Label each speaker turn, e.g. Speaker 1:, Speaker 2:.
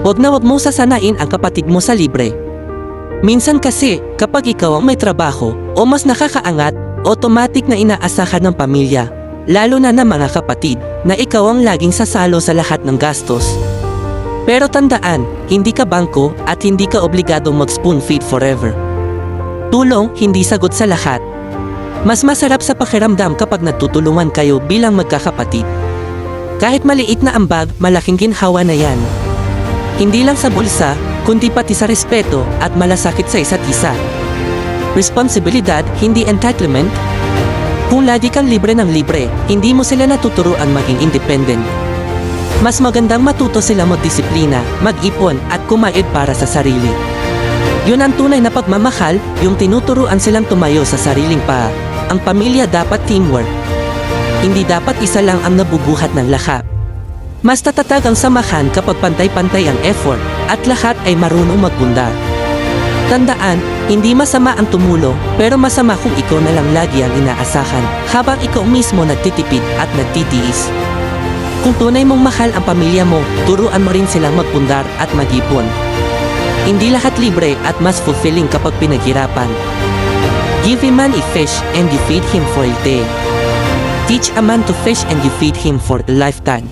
Speaker 1: Huwag na huwag mo sasanain ang kapatid mo sa libre. Minsan kasi, kapag ikaw ang may trabaho o mas nakakaangat, automatic na inaasahan ng pamilya, lalo na ng mga kapatid, na ikaw ang laging sasalo sa lahat ng gastos. Pero tandaan, hindi ka bangko at hindi ka obligadong mag-spoon feed forever. Tulong, hindi sagot sa lahat. Mas masarap sa pakiramdam kapag nagtutulungan kayo bilang magkakapatid. Kahit maliit na ambag, malaking ginhawa na yan. Hindi lang sa bulsa, kundi pati sa respeto at malasakit sa isa't isa. Responsibilidad, hindi entitlement. Kung lagi kang libre ng libre, hindi mo sila natuturuan maging independent. Mas magandang matuto sila magdisiplina, mag-ipon at kumaid para sa sarili. Yun ang tunay na pagmamahal, yung tinuturuan silang tumayo sa sariling paa. Ang pamilya dapat teamwork. Hindi dapat isa lang ang nabubuhat ng lahat. Mas tatatag ang samahan kapag pantay-pantay ang effort at lahat ay marunong magbunda. Tandaan, hindi masama ang tumulong pero masama kung ikaw na lang lagi ang inaasahan habang ikaw mismo nagtitipid at nagtitiis. Kung tunay mong mahal ang pamilya mo, turuan mo rin silang magpundar at magipon. Hindi lahat libre at mas fulfilling kapag pinaghirapan. Give a man a fish and you feed him for a day. Teach a man to fish and you feed him for a lifetime.